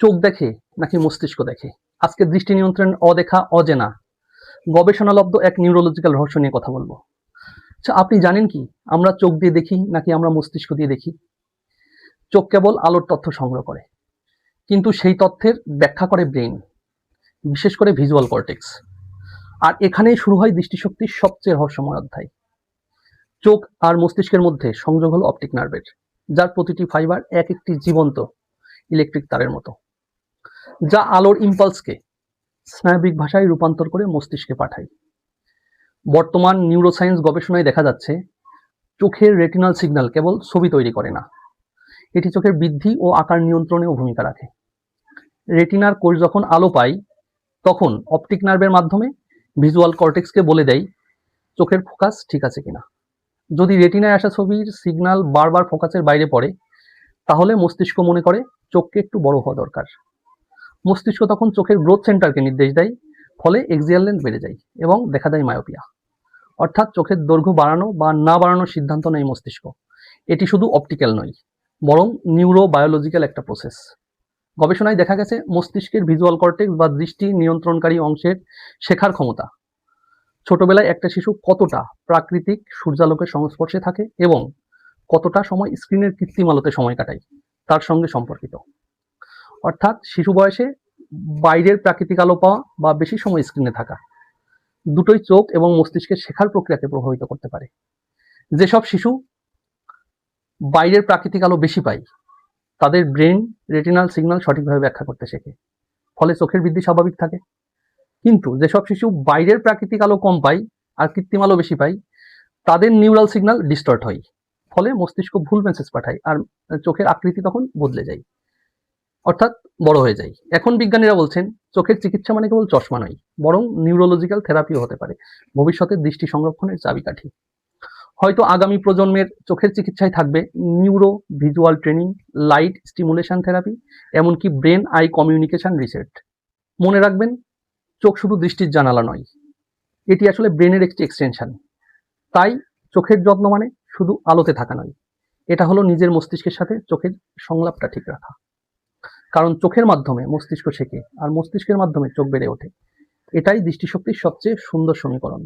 চোখ দেখে নাকি মস্তিষ্ক দেখে? আজকে দৃষ্টি নিয়ন্ত্রণ অদেখা, অজেনা। গবেষণালব্ধ এক নিউরোলজিক্যাল রহস্য নিয়ে কথা বলব। আচ্ছা আপনি জানেন কি? আমরা চোখ দিয়ে দেখি নাকি আমরা মস্তিষ্ক দিয়ে দেখি? চোখ কেবল আলোর তথ্য সংগ্রহ করে। কিন্তু সেই তথ্যের ব্যাখ্যা করে ব্রেইন, বিশেষ করে ভিজুয়াল কর্টেক্স। আর এখানেই শুরু হয় দৃষ্টিশক্তির সবচেয়ে রহস্যময় অধ্যায়। চোখ আর মস্তিষ্কের মধ্যে সংযোগ হল অপটিক নার্ভের, যার প্রতিটি ফাইবার এক একটি জীবন্ত ইলেকট্রিক তারের মতো, যা আলোর ইম্পালসকে স্নায়বিক ভাষায় রূপান্তর করে মস্তিষ্কে পাঠায়। বর্তমান নিউরোসায়েন্স গবেষণায় দেখা যাচ্ছে, চোখের রেটিনাল সিগন্যাল কেবল ছবি তৈরি করে না, এটি চোখের বৃদ্ধি ও আকার নিয়ন্ত্রণেও ভূমিকা রাখে। রেটিনার কোষ যখন আলো পায়, তখন অপটিক নার্ভের মাধ্যমে ভিজুয়াল কর্টেক্সকে বলে দেয়, চোখের ফোকাস ঠিক আছে কিনা? যদি রেটিনায় আসা ছবির সিগন্যাল বারবার ফোকাসের বাইরে পড়ে তাহলে মস্তিষ্ক মনে করে চোখকে একটু বড় হওয়া দরকার। মস্তিষ্ক তখন চোখের গ্রোথ সেন্টারকে নির্দেশ দেয়, ফলে এক্সিয়াল লেন্থ বেড়ে যায় এবং দেখা দেয় মায়োপিয়া অর্থাৎ চোখের দৈর্ঘ্য বাড়ানো বা না বাড়ানোর সিদ্ধান্ত নেয় মস্তিষ্ক। এটি শুধু অপটিক্যাল নয়, বরং নিউরো বায়োলজিক্যাল একটা প্রসেস গবেষণায় দেখা গেছে, মস্তিষ্কের ভিজুয়াল কর্টেক্স বা দৃষ্টি নিয়ন্ত্রণকারী অংশের শেখার ক্ষমতা। ছোটবেলায় একটা শিশু কতটা প্রাকৃতিক সূর্যালোকের সংস্পর্শে থাকে এবং কতটা সময় স্ক্রিনের কৃত্রিম আলোতে সময় কাটায় তার সঙ্গে সম্পর্কিত। অর্থাৎ শিশু বয়সে বাইরের প্রাকৃতিক আলো পাওয়া বা বেশি সময় স্ক্রিনে থাকা, দুটোই চোখ এবং মস্তিষ্কের শেখার প্রক্রিয়াকে প্রভাবিত করতে পারে। যেসব শিশু বাইরের প্রাকৃতিক আলো বেশি পায়, তাদের ব্রেন রেটিনাল সিগন্যাল সঠিকভাবে ব্যাখ্যা করতে শেখে, ফলে চোখের বৃদ্ধি স্বাভাবিক থাকে। কিন্তু যেসব শিশু বাইরের প্রাকৃতিক আলো কম পায় আর কৃত্রিম আলো বেশি পায়, তাদের নিউরাল সিগন্যাল ডিস্টর্ট হয়। ফলে মস্তিষ্ক ভুল মেসেজ পাঠায় আর চোখের আকৃতি তখন বদলে যায়। অর্থাৎ বড় হয়ে যায়। এখন বিজ্ঞানীরা বলছেন, চোখের চিকিৎসা মানে কেবল চশমা নয়, বরং নিউরোলজিক্যাল থেরাপিও হতে পারে। ভবিষ্যতে দৃষ্টি সংরক্ষণের চাবিকাঠি। হয়তো আগামী প্রজন্মের চোখের চিকিৎসায় থাকবে neuro visual training light stimulation therapy এমনকি ব্রেন আই কমিউনিকেশন রিসেট মনে রাখবেন, চোখ শুধু দৃষ্টির জানালা নয়, এটি আসলে ব্রেনের একটি এক্সটেনশন তাই চোখের যত্ন মানে শুধু আলোতে থাকা নয়, এটা হলো নিজের মস্তিষ্কের সাথে চোখের সংলাপটা ঠিক রাখা। কারণ চোখের মাধ্যমে মস্তিষ্ক শেখে, আর মস্তিষ্কের মাধ্যমে চোখ বেড়ে ওঠে। এটাই দৃষ্টিশক্তির সবচেয়ে সুন্দর সমীকরণ।